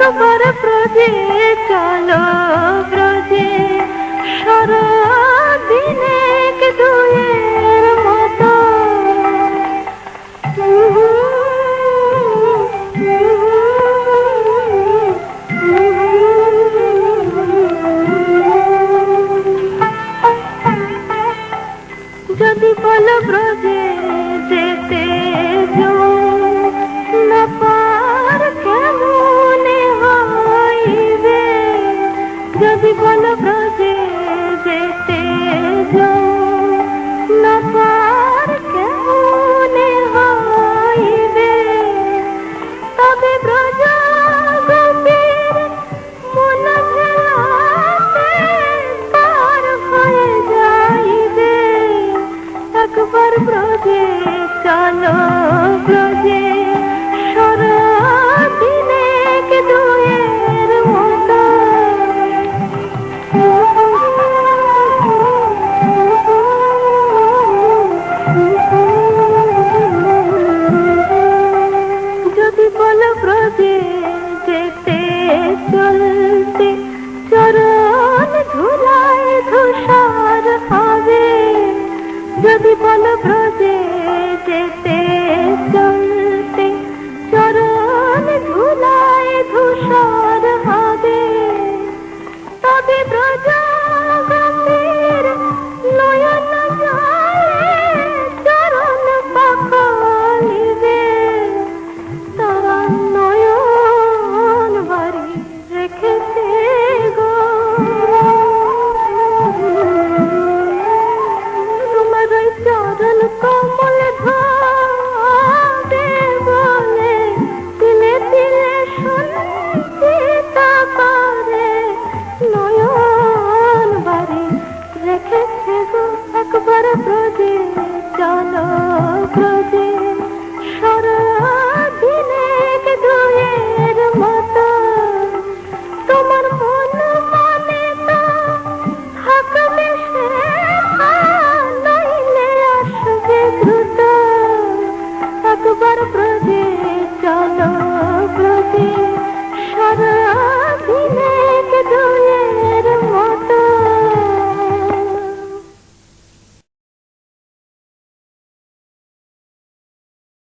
একবার ব্রজে চলো ব্রজে সারাদিনে যদি বলো ব্রজে যেতে না পার কেমনে হইবে? তবে ব্রজ গোপীর মন ভেলাতে পার হয়ে যাইবে। ব্রজে চলো, ব্রজে হবে যদি বলো ব্রজে যেতে চলতে प्रति